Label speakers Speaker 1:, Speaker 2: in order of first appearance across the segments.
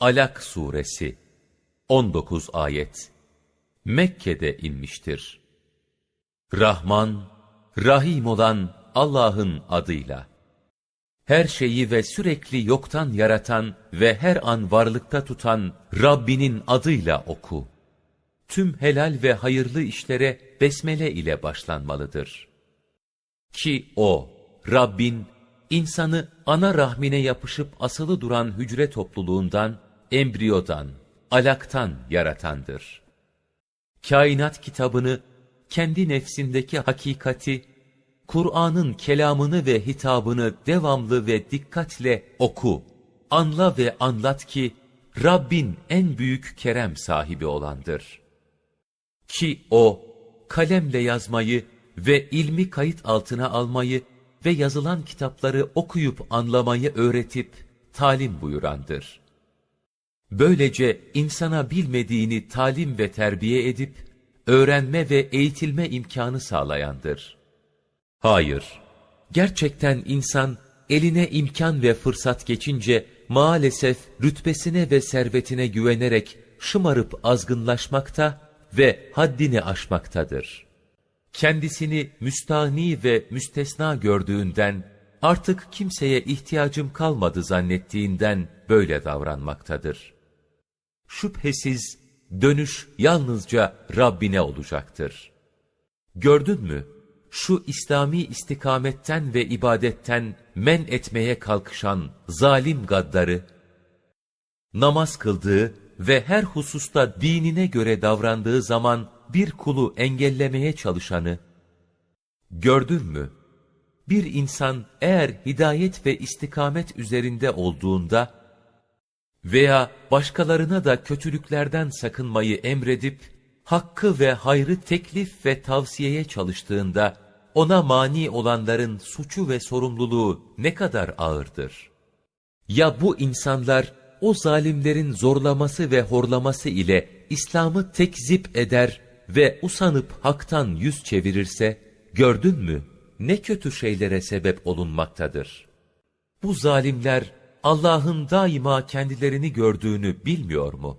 Speaker 1: Alak Suresi 19 ayet Mekke'de inmiştir. Rahman, Rahim olan Allah'ın adıyla. Her şeyi ve sürekli yoktan yaratan ve her an varlıkta tutan Rabbinin adıyla oku. Tüm helal ve hayırlı işlere besmele ile başlanmalıdır. Ki o, Rabbin, insanı ana rahmine yapışıp asılı duran hücre topluluğundan, embriyodan, alaktan yaratandır. Kainat kitabını, kendi nefsindeki hakikati, Kur'an'ın kelamını ve hitabını devamlı ve dikkatle oku, anla ve anlat ki, Rabbin en büyük kerem sahibi olandır. Ki o, kalemle yazmayı ve ilmi kayıt altına almayı ve yazılan kitapları okuyup anlamayı öğretip talim buyurandır. Böylece insana bilmediğini talim ve terbiye edip, öğrenme ve eğitilme imkanı sağlayandır. Hayır, gerçekten insan eline imkan ve fırsat geçince maalesef rütbesine ve servetine güvenerek şımarıp azgınlaşmakta ve haddini aşmaktadır. Kendisini müstahni ve müstesna gördüğünden, artık kimseye ihtiyacım kalmadı zannettiğinden böyle davranmaktadır. Şüphesiz dönüş yalnızca Rabbine olacaktır. Gördün mü? Şu İslami istikametten ve ibadetten men etmeye kalkışan zalim gaddarı, namaz kıldığı ve her hususta dinine göre davrandığı zaman bir kulu engellemeye çalışanı, gördün mü? Bir insan eğer hidayet ve istikamet üzerinde olduğunda veya başkalarına da kötülüklerden sakınmayı emredip, hakkı ve hayrı teklif ve tavsiyeye çalıştığında, ona mani olanların suçu ve sorumluluğu ne kadar ağırdır. Ya bu insanlar, o zalimlerin zorlaması ve horlaması ile İslam'ı tekzip eder ve usanıp haktan yüz çevirirse, gördün mü ne kötü şeylere sebep olunmaktadır. Bu zalimler Allah'ın daima kendilerini gördüğünü bilmiyor mu?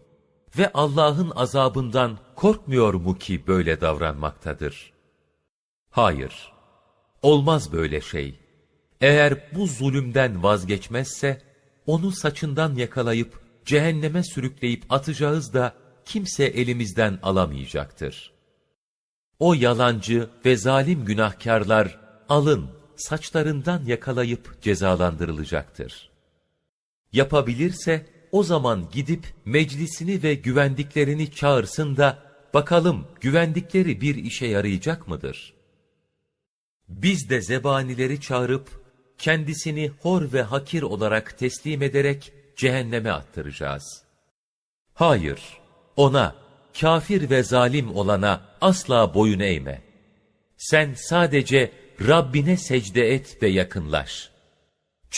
Speaker 1: Ve Allah'ın azabından korkmuyor mu ki böyle davranmaktadır? Hayır, olmaz böyle şey. Eğer bu zulümden vazgeçmezse, onu saçından yakalayıp cehenneme sürükleyip atacağız da kimse elimizden alamayacaktır. O yalancı ve zalim günahkarlar alın saçlarından yakalayıp cezalandırılacaktır. Yapabilirse o zaman gidip meclisini ve güvendiklerini çağırsın da bakalım güvendikleri bir işe yarayacak mıdır? Biz de zebanileri çağırıp kendisini hor ve hakir olarak teslim ederek cehenneme attıracağız. Hayır, ona, kafir ve zalim olana asla boyun eğme. Sen sadece Rabbine secde et ve yakınlaş.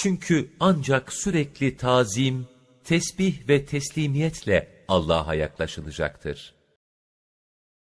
Speaker 1: Çünkü ancak sürekli tazim, tesbih ve teslimiyetle Allah'a yaklaşılacaktır.